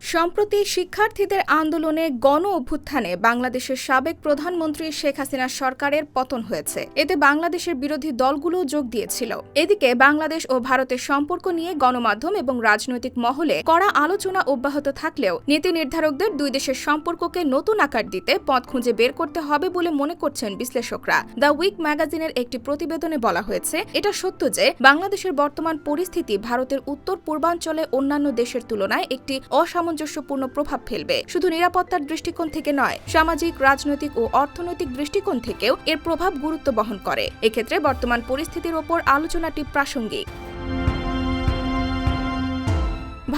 সম্প্রতি শিক্ষার্থীদের আন্দোলনে গণ অভ্যুত্থানে বাংলাদেশের সাবেক প্রধানমন্ত্রী শেখ হাসিনা সরকারের পতন হয়েছে। এতে বাংলাদেশের বিরোধী দলগুলো যোগ দিয়েছিল। এদিকে বাংলাদেশ ও ভারতের সম্পর্ক নিয়ে গণমাধ্যম এবং রাজনৈতিক মহলে কড়া আলোচনা অব্যাহত থাকলেও নীতি নির্ধারকদের দুই দেশের সম্পর্ককে নতুন আকার দিতে পথ খুঁজে বের করতে হবে বলে মনে করছেন বিশ্লেষকরা। দ্য উইক ম্যাগাজিনের একটি প্রতিবেদনে বলা হয়েছে, এটা সত্য যে বাংলাদেশের বর্তমান পরিস্থিতি ভারতের উত্তর পূর্বাঞ্চলে অন্যান্য দেশের তুলনায় একটি অসামঞ্জস্যপূর্ণ প্রভাব ফেলবে। শুধু নিরাপত্তার দৃষ্টিকোণ থেকে নয়, সামাজিক, রাজনৈতিক ও অর্থনৈতিক দৃষ্টিকোণ থেকেও এর প্রভাব গুরুত্ব বহন করে। এক্ষেত্রে বর্তমান পরিস্থিতির ওপর আলোচনাটি প্রাসঙ্গিক।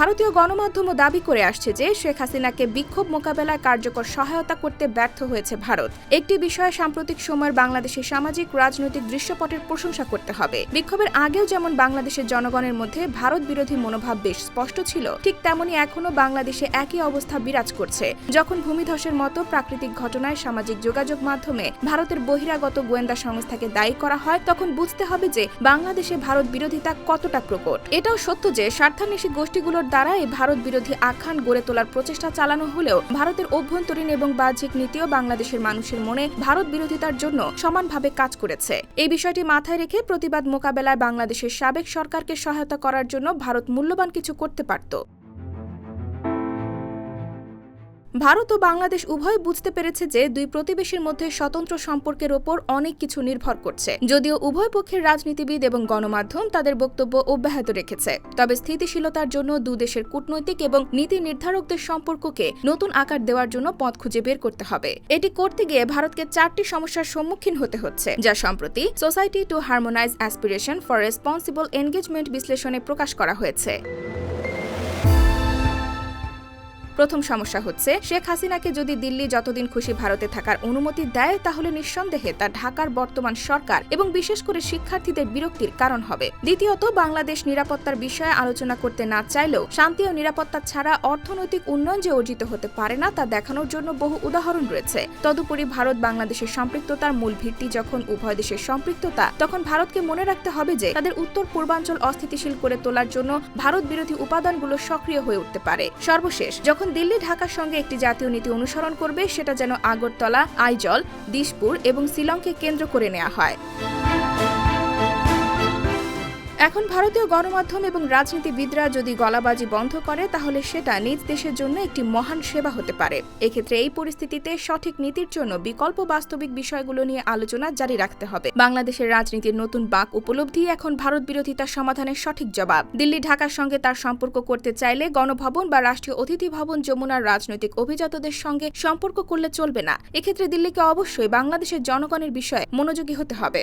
ভারতীয় গণমাধ্যমও দাবি করে আসছে যে শেখ হাসিনাকে বিক্ষোভ মোকাবেলায় কার্যকর সহায়তা করতে ব্যর্থ হয়েছে ভারত। একটি বিষয়ে সাম্প্রতিক সময়ের বাংলাদেশের সামাজিক, রাজনৈতিক দৃশ্যপটের প্রশংসা করতে হবে। বিক্ষোভের আগেও যেমন বাংলাদেশের জনগণের মধ্যে ভারত বিরোধী মনোভাব বেশ স্পষ্ট ছিল, ঠিক তেমনি এখনও বাংলাদেশে একই অবস্থা বিরাজ করছে। যখন ভূমিধসের মতো প্রাকৃতিক ঘটনায় সামাজিক যোগাযোগ মাধ্যমে ভারতের বহিরাগত গোয়েন্দা সংস্থাকে দায়ী করা হয়, তখন বুঝতে হবে যে বাংলাদেশে ভারত বিরোধিতা কতটা প্রকট। এটাও সত্য যে স্বার্থান্বেষী গোষ্ঠীগুলোর দ্বারা এই ভারত বিরোধী আখ্যান গড়ে তোলার প্রচেষ্টা চালানো হলেও ভারতের অভ্যন্তরীণ এবং বাহ্যিক নীতিও বাংলাদেশের মানুষের মনে ভারত বিরোধিতার জন্য সমানভাবে কাজ করেছে। এই বিষয়টি মাথায় রেখে প্রতিবাদ মোকাবেলায় বাংলাদেশের সাবেক সরকারকে সহায়তা করার জন্য ভারত মূল্যবান কিছু করতে পারত। ভারত ও বাংলাদেশ উভয় বুঝতে পেরেছে যে দুই প্রতিবেশীর মধ্যে স্বতন্ত্র সম্পর্কের ওপর অনেক কিছু নির্ভর করছে। যদিও উভয় পক্ষের রাজনীতিবিদ এবং গণমাধ্যম তাদের বক্তব্য অব্যাহত রেখেছে। তবে স্থিতিশীলতার জন্য দুদেশের কূটনৈতিক এবং নীতি নির্ধারকদের সম্পর্ককে নতুন আকার দেওয়ার জন্য পথ খুঁজে বের করতে হবে। এটি করতে গিয়ে ভারতকে চারটি সমস্যার সম্মুখীন হতে হচ্ছে, যা সম্প্রতি society to harmonise aspiration for responsible engagement বিশ্লেষণে প্রকাশ করা হয়েছে। প্রথম সমস্যা হচ্ছে, শেখ হাসিনাকে যদি দিল্লি যতদিন খুশি ভারতে থাকার অনুমতি দেয়, তাহলে নিঃসন্দেহে তা ঢাকার বর্তমান সরকার এবং বিশেষ করে শিক্ষার্থীদের বিরক্তির কারণ হবে। দ্বিতীয়ত, বাংলাদেশ নিরাপত্তার বিষয়ে আলোচনা করতে না চাইলেও শান্তি ও নিরাপত্তা ছাড়া অর্থনৈতিক উন্নয়ন যে অর্জিত হতে পারে না, তা দেখানোর জন্য বহু উদাহরণ রয়েছে। তদুপরি ভারত বাংলাদেশের সম্পৃক্ততার মূল ভিত্তি যখন উভয় দেশের সম্পৃক্ততা, তখন ভারতকে মনে রাখতে হবে যে তাদের উত্তর পূর্বাঞ্চল অস্থিতিশীল করে তোলার জন্য ভারত বিরোধী উপাদানগুলো সক্রিয় হয়ে উঠতে পারে। সর্বশেষ, যখন দিল্লি ঢাকার সঙ্গে একটি জাতীয় নীতি অনুসরণ করবে, সেটা যেন আগরতলা, আইজল দিশপুর এবং শিলংকে কেন্দ্র করে নেওয়া হয়। এখন ভারতীয় গণমাধ্যম এবং রাজনীতিবিদরা যদি গলাবাজি বন্ধ করে, তাহলে সেটা নিজ দেশের জন্য একটি মহান সেবা হতে পারে। এক্ষেত্রে এই পরিস্থিতিতে সঠিক নীতির জন্য বিকল্প বাস্তবিক বিষয়গুলো নিয়ে আলোচনা জারি রাখতে হবে। বাংলাদেশের রাজনীতির নতুন বাক উপলব্ধি, এখন ভারত বিরোধিতার সমাধানের সঠিক জবাব। দিল্লি, ঢাকার সঙ্গে তার সম্পর্ক করতে চাইলে গণভবন বা রাষ্ট্রীয় অতিথি ভবন যমুনার রাজনৈতিক অভিজাতদের সঙ্গে সম্পর্ক করলে চলবে না। এক্ষেত্রে দিল্লিকে অবশ্যই বাংলাদেশের জনগণের বিষয়ে মনোযোগী হতে হবে।